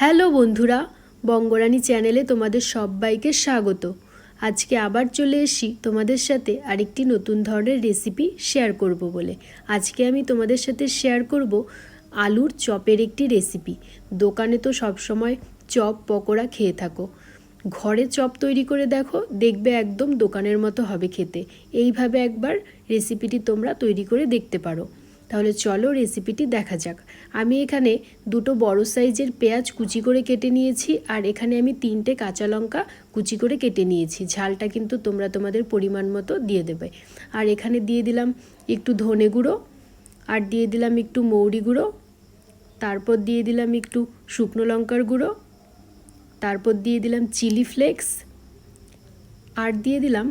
Hello বন্ধুরা, বঙ্গরানী চ্যানেলে তোমাদের সবাইকে স্বাগত। আজকে আবার চলে এসি তোমাদের সাথে আরেকটি নতুন ধরনের রেসিপি শেয়ার করব বলে। আজকে আমি তোমাদের সাথে শেয়ার করব আলুর চপের একটি রেসিপি দোকানে তো সবসময় চপ, পকোড়া খেয়ে থাকো। ঘরে চপ তৈরি করে দেখো, দেখবে একদম দোকানের মতো হবে খেতে। এইভাবে একবার রেসিপিটি তোমরা তৈরি করে দেখতে পারো। তাহলে চলো রেসিপিটি দেখা যাক। আমি এখানে দুটো বড় সাইজের পেঁয়াজ কুচি করে কেটে নিয়েছি আর এখানে আমি তিনটে কাঁচা লঙ্কা কুচি করে কেটে নিয়েছি। ঝালটা কিন্তু তোমরা তোমাদের পরিমাণ মতো দিয়ে দেবে। আর এখানে দিয়ে দিলাম একটু ধনে গুঁড়ো, আর দিয়ে দিলাম একটু মৌরি গুঁড়ো, তারপর দিয়ে দিলাম একটু শুকনো লঙ্কার গুঁড়ো, তারপর দিয়ে দিলাম চিলি ফ্লেক্স, আর দিয়ে দিলাম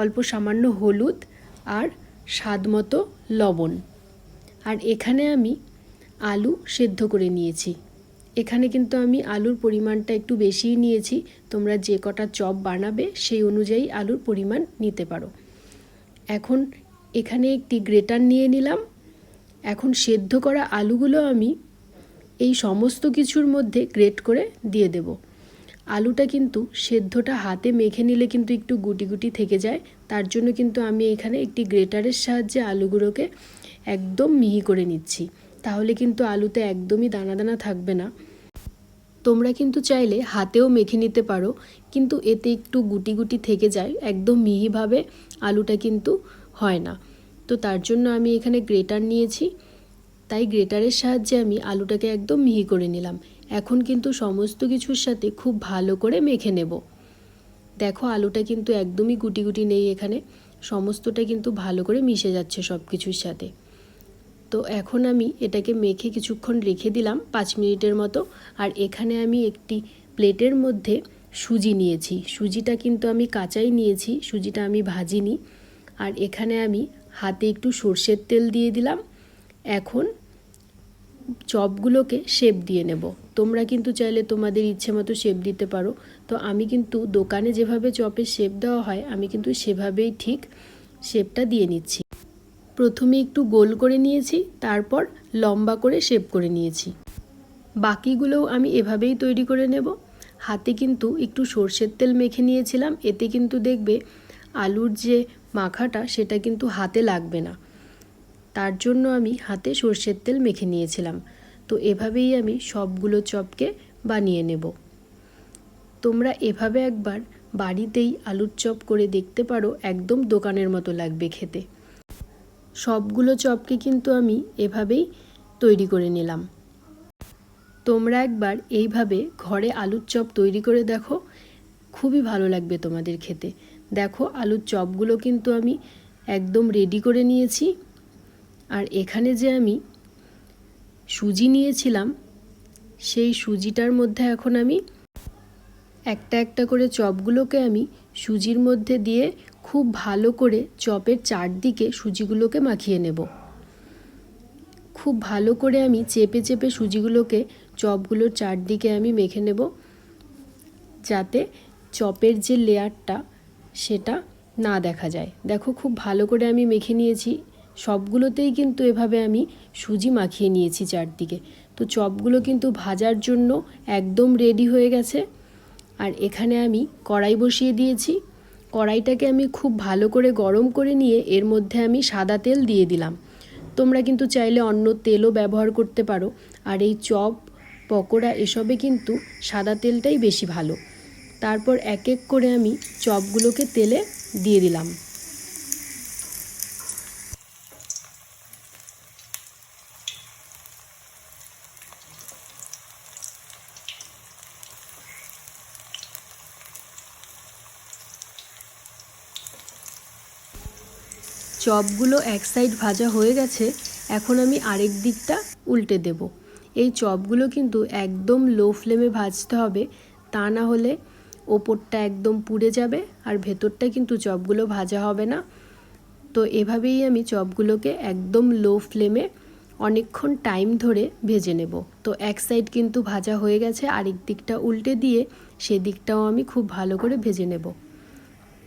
অল্প সামান্য হলুদ আর স্বাদ মতো লবণ। আর এখানে আমি আলু সেদ্ধ করে নিয়েছি। এখানে কিন্তু আমি আলুর পরিমাণটা একটু বেশিই নিয়েছি। তোমরা যে কটা চপ বানাবে সেই অনুযায়ী আলুর পরিমাণ নিতে পারো। এখন এখানে একটি গ্রেটার নিয়ে নিলাম। এখন সেদ্ধ করা আলুগুলো আমি এই সমস্ত কিছুর মধ্যে গ্রেট করে দিয়ে দেব। আলুটা কিন্তু সেদ্ধটা হাতে মেখে নিলে কিন্তু একটু গুটি গুটি থেকে যায়। তার জন্য কিন্তু আমি এখানে একটি গ্রেটারের সাহায্যে আলুগুলোকে একদম মিহি করে নিচ্ছি। তাহলে কিন্তু আলুতে একদমই দানা দানা থাকবে না। তোমরা কিন্তু চাইলে হাতেও মেখে নিতে পারো, কিন্তু এতে একটু গুটি গুটি থেকে যায়, একদম মিহিভাবে আলুটা কিন্তু হয় না। তো তার জন্য আমি এখানে গ্রেটার নিয়েছি। তাই গ্রেটারের সাহায্যে আমি আলুটাকে একদম মিহি করে নিলাম। এখন কিন্তু সমস্ত কিছুর সাথে খুব ভালো করে মেখে নেব। দেখো আলুটা কিন্তু একদমই গুটি গুটি নেই এখানে। সমস্তটা কিন্তু ভালো করে মিশে যাচ্ছে সব কিছুর সাথে। তো এখন আমি এটাকে মেখে কিছুক্ষণ রেখে দিলাম পাঁচ মিনিটের মতো। আর এখানে আমি একটি প্লেটের মধ্যে সুজি নিয়েছি। সুজিটা কিন্তু আমি কাঁচাই নিয়েছি, সুজিটা আমি ভাজিনি। আর এখানে আমি হাতে একটু সর্ষের তেল দিয়ে দিলাম। এখন চপগুলোকে শেপ দিয়ে নেব। তোমরা কিন্তু চাইলে তোমাদের ইচ্ছে মতো শেপ দিতে পারো। তো আমি কিন্তু দোকানে যেভাবে চপের শেপ দেওয়া হয়, আমি কিন্তু সেভাবেই ঠিক শেপটা দিয়ে নিচ্ছি। প্রথমে একটু গোল করে নিয়েছি, তারপর লম্বা করে শেপ করে নিয়েছি। বাকিগুলোও আমি এভাবেই তৈরি করে নেব। হাতে কিন্তু একটু সর্ষের তেল মেখে নিয়েছিলাম, এতে কিন্তু দেখবে আলুর যে মাখাটা সেটা কিন্তু হাতে লাগবে না। তার জন্য আমি হাতে সর্ষের তেল মেখে নিয়েছিলাম। তো এভাবেই আমি সবগুলো চপকে বানিয়ে নেব। তোমরা এভাবে একবার বাড়িতেই আলুর চপ করে দেখতে পারো, একদম দোকানের মতো লাগবে খেতে। সবগুলো চপকে কিন্তু আমি এভাবেই তৈরি করে নিলাম। তোমরা একবার এইভাবে ঘরে আলুর চপ তৈরি করে দেখো। খুবই ভালো লাগবে তোমাদের খেতে। দেখো, আলুর চপগুলো কিন্তু আমি একদম রেডি করে নিয়েছি। আর এখানে যে আমি সুজি নিয়েছিলাম, সেই সুজিটার মধ্যে এখন আমি একটা একটা করে চপগুলোকে আমি সুজির মধ্যে দিয়ে খুব ভালো করে চপের চারদিকে সুজিগুলোকে মাখিয়ে নেব। খুব ভালো করে আমি চেপে চেপে সুজিগুলোকে চপগুলোর চারদিকে আমি মেখে নেব, যাতে চপের যে লেয়ারটা সেটা না দেখা যায়। দেখো খুব ভালো করে আমি মেখে নিয়েছি। সবগুলোতেই কিন্তু এভাবে আমি সুজি মাখিয়ে নিয়েছি চারদিকে। তো চপগুলো কিন্তু ভাজার জন্য একদম রেডি হয়ে গেছে। আর এখানে আমি কড়াই বসিয়ে দিয়েছি। কড়াইটাকে আমি খুব ভালো করে গরম করে নিয়ে এর মধ্যে আমি সাদা তেল দিয়ে দিলাম। তোমরা কিন্তু চাইলে অন্য তেলও ব্যবহার করতে পারো। আর এই চপ, পকোড়া এসবে কিন্তু সাদা তেলটাই বেশি ভালো। তারপর এক এক করে আমি চপগুলোকে তেলে দিয়ে দিলাম। চপগুলো এক সাইড ভাজা হয়ে গেছে, এখন আমি আরেক দিকটা উল্টে দেব। এই চপগুলো কিন্তু একদম লো ফ্লেমে ভাজতে হবে, তা না হলে ওপরটা একদম পুড়ে যাবে আর ভেতরটা কিন্তু চপগুলো ভাজা হবে না। তো এভাবেই আমি চপগুলোকে একদম লো ফ্লেমে অনেকক্ষণ টাইম ধরে ভেজে নেব। তো এক সাইড কিন্তু ভাজা হয়ে গেছে, আরেক দিকটা উল্টে দিয়ে সেদিকটাও আমি খুব ভালো করে ভেজে নেব।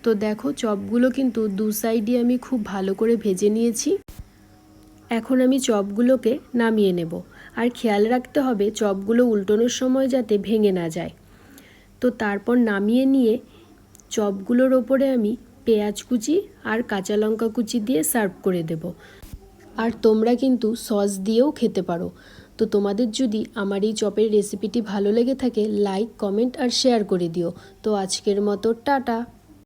তো দেখো চপগুলো কিন্তু দু সাইডই আমি খুব ভালো করে ভেজে নিয়েছি। এখন আমি চপগুলোকে নামিয়ে নেব। আর খেয়াল রাখতে হবে চপগুলো উল্টোনোর সময় যাতে ভেঙে না যায়। তো তারপর নামিয়ে নিয়ে চপগুলোর ওপরে আমি পেঁয়াজ কুচি আর কাঁচা লঙ্কা কুচি দিয়ে সার্ভ করে দেব। আর তোমরা কিন্তু সস দিয়েও খেতে পারো। তো তোমাদের যদি আমার এই চপের রেসিপিটি ভালো লেগে থাকে, লাইক, কমেন্ট আর শেয়ার করে দিও। তো আজকের মতো টাটা।